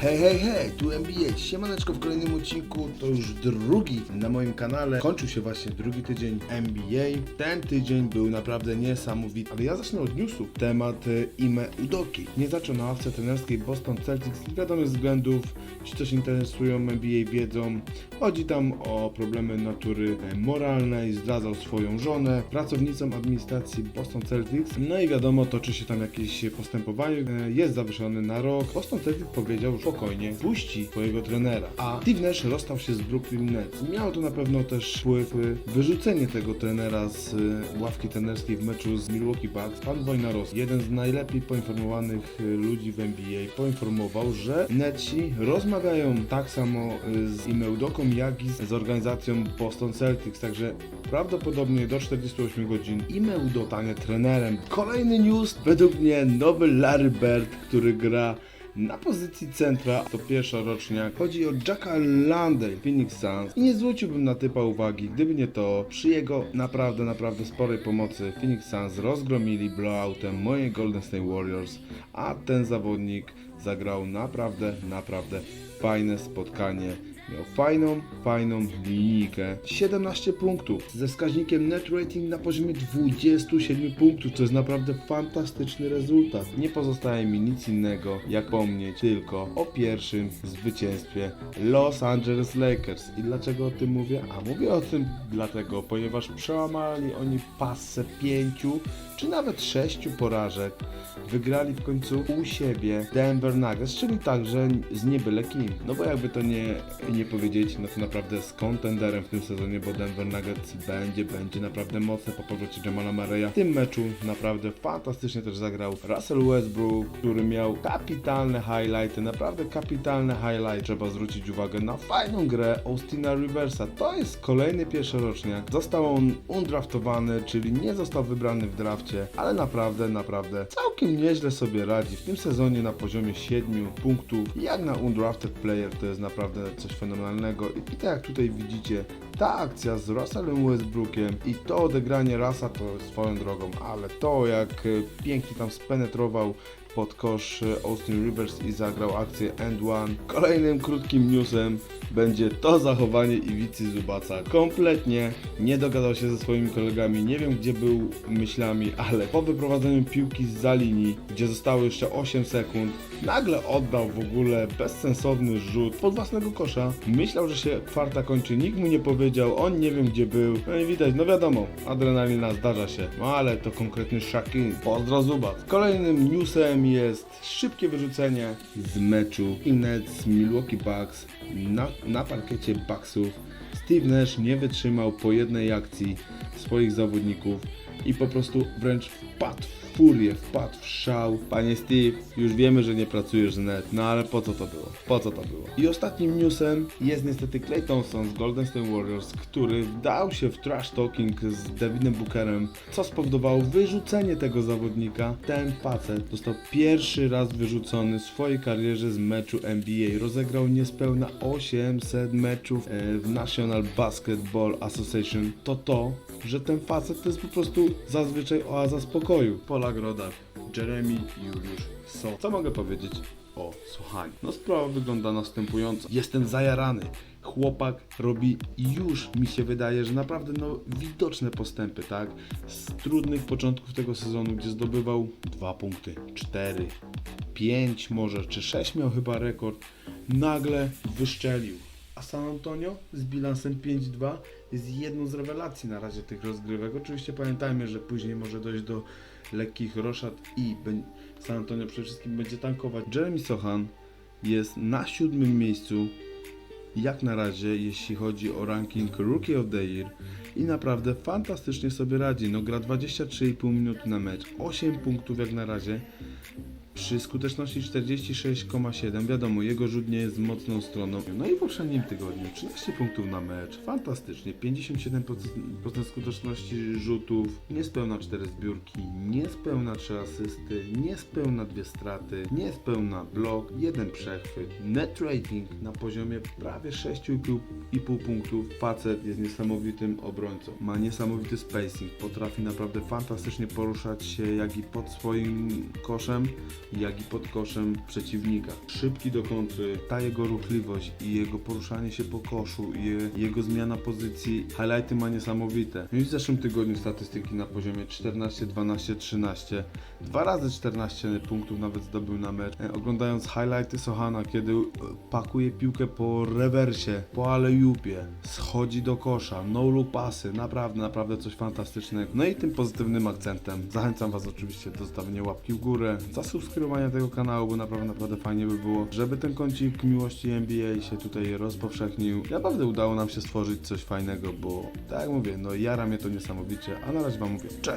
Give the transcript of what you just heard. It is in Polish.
Hej, hej, hej, tu NBA, siemaneczko w kolejnym odcinku, to już drugi na moim kanale. Kończył się właśnie drugi tydzień NBA. Ten tydzień był naprawdę niesamowity, ale ja zacznę od newsów. Temat e, Ime Udoki. Nie zaczął na ławce trenerskiej Boston Celtics z wiadomych względów. Ci, co się interesują NBA wiedzą. Chodzi tam o problemy natury e, moralnej, zdradzał swoją żonę, pracownicą administracji Boston Celtics. No i wiadomo, toczy się tam jakieś postępowanie, e, jest zawieszony na rok. Boston Celtics powiedział, że spokojnie puści swojego trenera. A Steve Nash rozstał się z Brooklyn Nets. Miało to na pewno też wpływ y, wyrzucenie tego trenera z y, ławki trenerskiej w meczu z Milwaukee Bucks. Pan Wojnarowski, jeden z najlepiej poinformowanych y, ludzi w NBA, poinformował, że Netsi rozmawiają tak samo z Imeudoką, jak i z organizacją Boston Celtics. Także prawdopodobnie do 48 godzin Imeudo stanie trenerem. Kolejny news, według mnie nowy Larry Bird, który gra na pozycji centra to pierwsza roczniak. Chodzi o Jacka Landale, Phoenix Suns. I nie zwróciłbym na typa uwagi, gdyby nie to, przy jego naprawdę, naprawdę sporej pomocy Phoenix Suns rozgromili blowoutem moje Golden State Warriors, a ten zawodnik zagrał naprawdę, naprawdę fajne spotkanie. Miał fajną, fajną linijkę. 17 punktów ze wskaźnikiem net rating na poziomie 27 punktów. To jest naprawdę fantastyczny rezultat. Nie pozostaje mi nic innego, jak pomnieć tylko o pierwszym zwycięstwie Los Angeles Lakers. I dlaczego o tym mówię? A mówię o tym dlatego, ponieważ przełamali oni pasę pięciu czy nawet sześciu porażek. Wygrali w końcu u siebie Denver Nuggets, czyli także z niebyle kim. No bo jakby to nie, nie powiedzieć, no to naprawdę z kontenderem w tym sezonie, bo Denver Nuggets będzie, będzie naprawdę mocne po powrocie Jamala Murray'a. W tym meczu naprawdę fantastycznie też zagrał Russell Westbrook, który miał kapitalne highlighty, naprawdę kapitalne highlight. Trzeba zwrócić uwagę na fajną grę Austina Riversa. To jest kolejny pierwszoroczniak. Został on undraftowany, czyli nie został wybrany w drafcie, ale naprawdę, naprawdę całkiem nieźle sobie radzi. W tym sezonie na poziomie 7 punktów, jak na undrafted player, to jest naprawdę coś fenomenalnego. I, i tak jak tutaj widzicie, ta akcja z Russellem Westbrookiem i to odegranie Rasa to swoją drogą, ale to jak e, pięknie tam spenetrował pod kosz e, Austin Rivers i zagrał akcję End One. Kolejnym krótkim newsem będzie to zachowanie Iwicy Zubaca. Kompletnie nie dogadał się ze swoimi kolegami, nie wiem gdzie był myślami, ale po wyprowadzeniu piłki z za linii, gdzie zostało jeszcze 8 sekund, nagle oddał w ogóle bezsensowny rzut pod własnego kosza. Myślał, że się kwarta kończy, nikt mu nie powiedział, on nie wiem gdzie był. No i widać, no wiadomo, adrenalina zdarza się, no ale to konkretny Shaquin. Pozdro Zubac. Kolejnym newsem jest szybkie wyrzucenie z meczu Nets Milwaukee Bucks na, na parkiecie Bucksów. Steve Nash nie wytrzymał po jednej akcji swoich zawodników i po prostu wręcz wpadł w furię, wpadł w szał. Panie Steve, już wiemy, że nie pracujesz z net, no ale po co to było? Po co to było? I ostatnim newsem jest niestety Clay Thompson z Golden State Warriors, który wdał się w trash talking z Devinem Bookerem, co spowodowało wyrzucenie tego zawodnika. Ten facet został pierwszy raz wyrzucony w swojej karierze z meczu NBA. Rozegrał niespełna 800 meczów e, w National Basketball Association. To to, że ten facet to jest po prostu zazwyczaj oaza spokoju. Pola Grodach, Jeremy Juliusz So. Co mogę powiedzieć o słuchaniu? No sprawa wygląda następująco. Jestem zajarany. Chłopak robi już, mi się wydaje, że naprawdę no, widoczne postępy, tak? Z trudnych początków tego sezonu, gdzie zdobywał 2 punkty, 4, 5 może, czy 6 miał chyba rekord, nagle wyszczelił. A San Antonio z bilansem 5-2 jest jedną z rewelacji na razie tych rozgrywek. Oczywiście pamiętajmy, że później może dojść do lekkich roszad i San Antonio przede wszystkim będzie tankować. Jeremy Sohan jest na siódmym miejscu jak na razie, jeśli chodzi o ranking Rookie of the Year i naprawdę fantastycznie sobie radzi. No gra 23,5 minuty na mecz, 8 punktów jak na razie. Przy skuteczności 46,7 wiadomo, jego rzut nie jest mocną stroną. No i w poprzednim tygodniu 13 punktów na mecz, fantastycznie, 57% skuteczności rzutów, niespełna 4 zbiórki, niespełna 3 asysty, niespełna 2 straty, niespełna blok, 1 przechwyt, net rating na poziomie prawie 6,5 punktów. Facet jest niesamowitym obrońcą, ma niesamowity spacing, potrafi naprawdę fantastycznie poruszać się jak i pod swoim koszem, jak i pod koszem przeciwnika. Szybki do kontry, ta jego ruchliwość i jego poruszanie się po koszu i je- jego zmiana pozycji, highlighty ma niesamowite. Już w zeszłym tygodniu statystyki na poziomie 14, 12, 13. Dwa razy 14 punktów nawet zdobył na mecz. E, Oglądając highlighty Sohana, kiedy e, pakuje piłkę po rewersie, po alejupie, schodzi do kosza, no look pasy, naprawdę, naprawdę coś fantastycznego. No i tym pozytywnym akcentem zachęcam Was oczywiście do zostawienia łapki w górę, zasubskrybowania tego kanału, bo naprawdę, naprawdę fajnie by było, żeby ten kącik miłości NBA się tutaj rozpowszechnił. Naprawdę udało nam się stworzyć coś fajnego, bo tak jak mówię, no jara mnie to niesamowicie, a na razie Wam mówię, cześć!